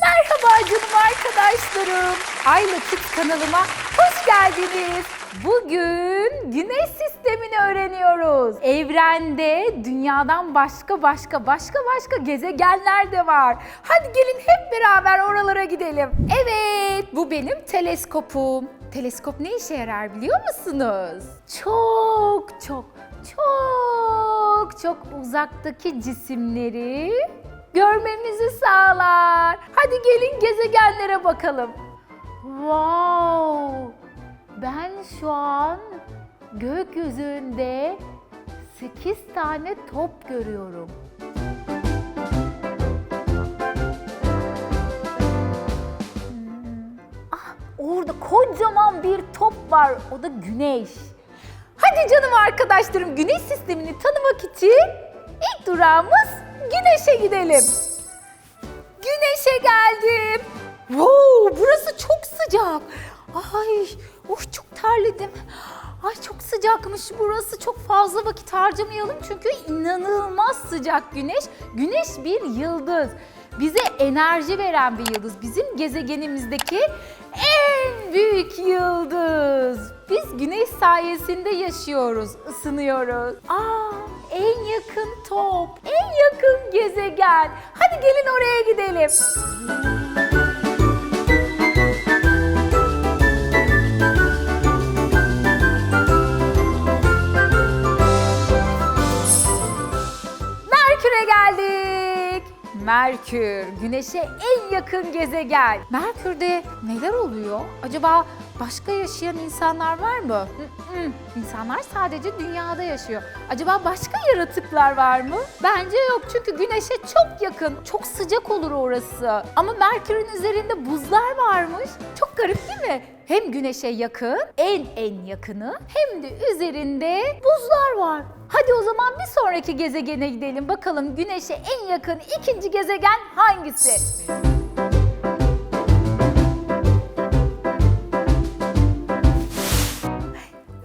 Merhaba canım arkadaşlarım. Ayla Kids kanalıma hoş geldiniz. Bugün güneş sistemini öğreniyoruz. Evrende dünyadan başka başka başka başka gezegenler de var. Hadi gelin hep beraber oralara gidelim. Evet, bu benim teleskopum. Teleskop ne işe yarar biliyor musunuz? Çok çok çok çok uzaktaki cisimleri görmemizi sağlar. Hadi gelin gezegenlere bakalım. Wow! Ben şu an gökyüzünde 8 tane top görüyorum. Kocaman bir top var. O da güneş. Hadi canım arkadaşlarım güneş sistemini tanımak için ilk durağımız güneşe gidelim. Güneşe geldim. Wow, burası çok sıcak. Ay, oh çok terledim. Ay çok sıcakmış burası. Çok fazla vakit harcamayalım çünkü inanılmaz sıcak güneş. Güneş bir yıldız. Bize enerji veren bir yıldız. Bizim gezegenimizdeki en büyük yıldız. Biz güneş sayesinde yaşıyoruz, ısınıyoruz. Aa, en yakın top, en yakın gezegen. Hadi gelin oraya gidelim. Merkür'e geldik. Merkür, Güneş'e en yakın gezegen. Merkür'de neler oluyor? Acaba başka yaşayan insanlar var mı? İnsanlar sadece dünyada yaşıyor. Acaba başka yaratıklar var mı? Bence yok çünkü Güneş'e çok yakın. Çok sıcak olur orası. Ama Merkür'ün üzerinde buzlar varmış. Çok garip değil mi? Hem Güneş'e yakın, en en yakını hem de üzerinde buzlar var. Hadi o zaman bir sonraki gezegene gidelim. Bakalım Güneş'e en yakın ikinci gezegen hangisi?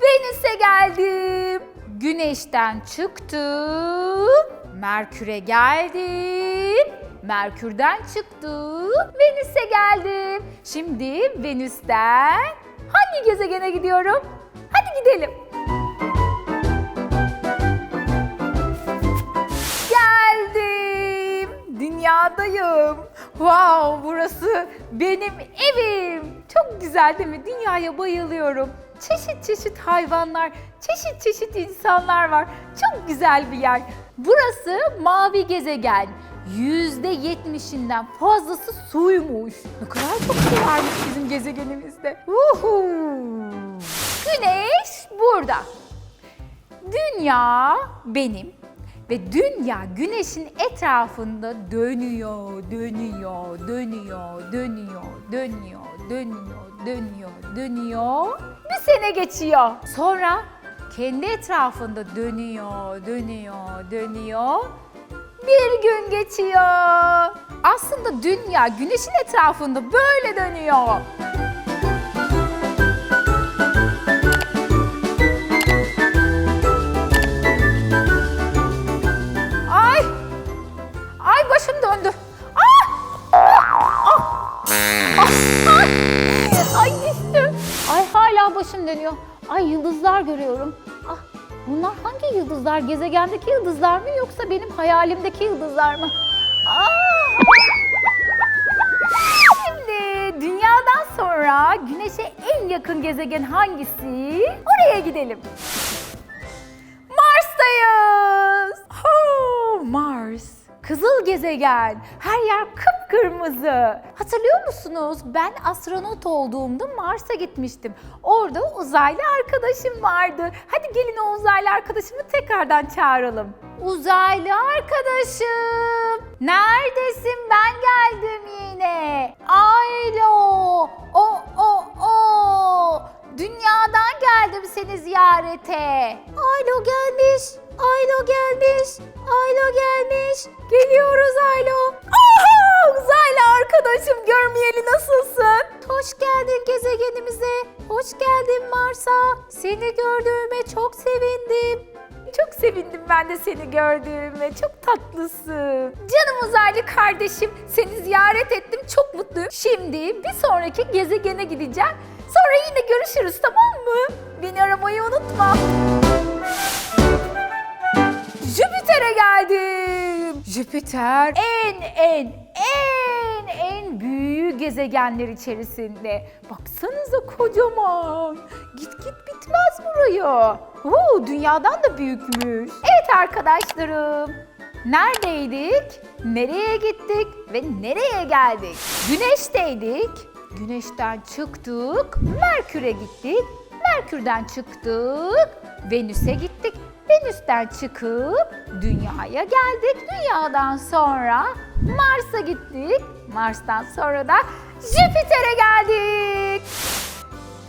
Venüs'e geldim. Güneşten çıktım. Merkür'e geldim. Merkür'den çıktım. Venüs'e geldim. Şimdi Venüs'ten hangi gezegene gidiyorum? Hadi gidelim. Geldim. Dünyadayım. Wow, burası benim evim. Çok güzel değil mi? Dünyaya bayılıyorum. Çeşit çeşit hayvanlar, çeşit çeşit insanlar var. Çok güzel bir yer. Burası mavi gezegen. Yüzde yetmişinden fazlası suymuş. Ne kadar çok su varmış bizim gezegenimizde. Uhu. Güneş burada. Dünya benim ve dünya güneşin etrafında dönüyor, dönüyor, dönüyor, dönüyor, dönüyor, dönüyor, dönüyor, dönüyor. Bir sene geçiyor. Sonra kendi etrafında dönüyor, dönüyor, dönüyor. Bir gün geçiyor. Aslında dünya güneşin etrafında böyle dönüyor. Ay! Ay başım döndü. Ah! Ah! Ah! Ay! Ay hala başım dönüyor. Ay yıldızlar görüyorum. Bunlar hangi yıldızlar? Gezegendeki yıldızlar mı yoksa benim hayalimdeki yıldızlar mı? Ah! Şimdi dünyadan sonra güneşe en yakın gezegen hangisi? Oraya gidelim. Mars'tayız. Oh, Mars. Kızıl gezegen. Her yer kıpkırmızı. Hatırlıyor musunuz? Ben astronot olduğumda Mars'a gitmiştim. Orada uzaylı arkadaşım vardı. Hadi gelin o uzaylı arkadaşımı tekrardan çağıralım. Uzaylı arkadaşım. Neredesin? Ben geldim yine. Aylo. O o o. Dünyadan geldim seni ziyarete. Aylo gelmiş. Aylo gelmiş. Aylo gelmiş. Geliyoruz Aylo. Aha! Uzaylı arkadaşım görmeyeli nasılsın? hoş geldin gezegenimize. Hoş geldin Mars'a. Seni gördüğüme çok sevindim. Çok sevindim ben de seni gördüğüme. Çok tatlısın. Canım uzaylı kardeşim. Seni ziyaret ettim. Çok mutluyum. Şimdi bir sonraki gezegene gideceğim. Sonra yine görüşürüz tamam mı? Beni aramayı unutma. Jüpiter'e geldim. Jüpiter en en gezegenler içerisinde. Baksanıza kocaman. Git git bitmez buraya. Oo, dünyadan da büyükmüş. Evet arkadaşlarım. Neredeydik? Nereye gittik ve nereye geldik? Güneşteydik. Güneşten çıktık. Merkür'e gittik. Merkür'den çıktık. Venüs'e gittik. Venüs'ten çıkıp Dünya'ya geldik. Dünya'dan sonra Mars'a gittik. Mars'tan sonra da Jüpiter'e geldik.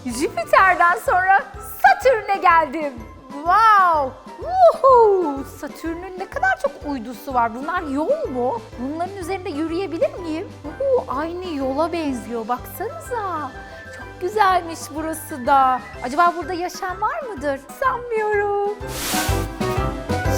Jüpiter'den sonra Satürn'e geldim. Wow! Woohoo! Satürn'ün ne kadar çok uydusu var. Bunlar yol mu? Bunların üzerinde yürüyebilir miyim? Oo, aynı yola benziyor. Baksanıza. Çok güzelmiş burası da. Acaba burada yaşam var mıdır? Sanmıyorum.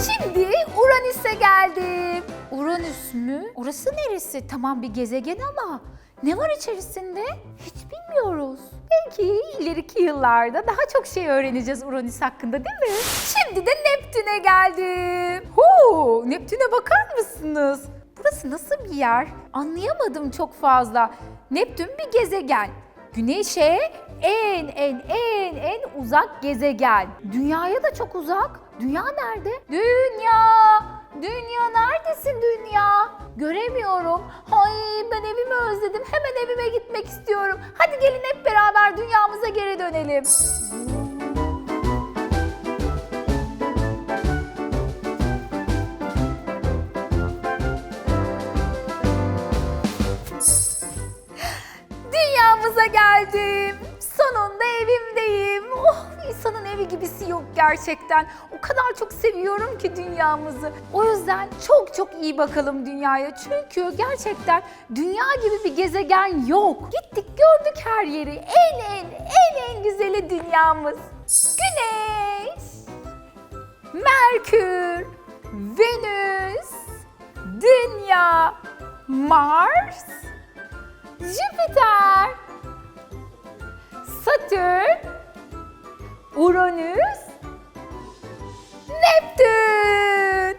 Şimdi Uranüs'e geldim. Uranüs mü? Orası neresi? Tamam bir gezegen ama ne var içerisinde? Hiç bilmiyoruz. Belki ileriki yıllarda daha çok şey öğreneceğiz Uranüs hakkında değil mi? Şimdi de Neptün'e geldim. Huu, Neptün'e bakar mısınız? Burası nasıl bir yer? Anlayamadım çok fazla. Neptün bir gezegen. Güneşe en en en en uzak gezegen. Dünyaya da çok uzak. Dünya nerede? Dünya! Neredesin dünya? Göremiyorum. Ay ben evimi özledim. Hemen evime gitmek istiyorum. Hadi gelin hep beraber dünyamıza geri dönelim. Dünyamıza geldim. Yok gerçekten. O kadar çok seviyorum ki dünyamızı. O yüzden çok çok iyi bakalım dünyaya. Çünkü gerçekten dünya gibi bir gezegen yok. Gittik gördük her yeri. En en en en güzeli dünyamız. Güneş, Merkür, Venüs, Dünya, Mars, Jüpiter, Satürn, Uranüs, Neptün.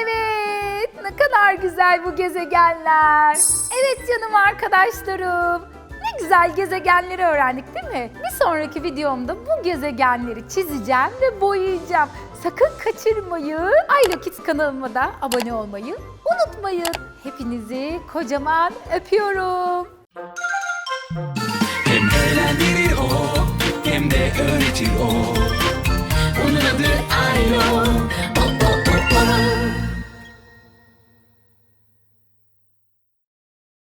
Evet, ne kadar güzel bu gezegenler. Evet canım arkadaşlarım. Ne güzel gezegenleri öğrendik değil mi? Bir sonraki videomda bu gezegenleri çizeceğim ve boyayacağım. Sakın kaçırmayın. Ayla Kids kanalıma da abone olmayı unutmayın. Hepinizi kocaman öpüyorum. O hem de öğretir o Onun adı Aylo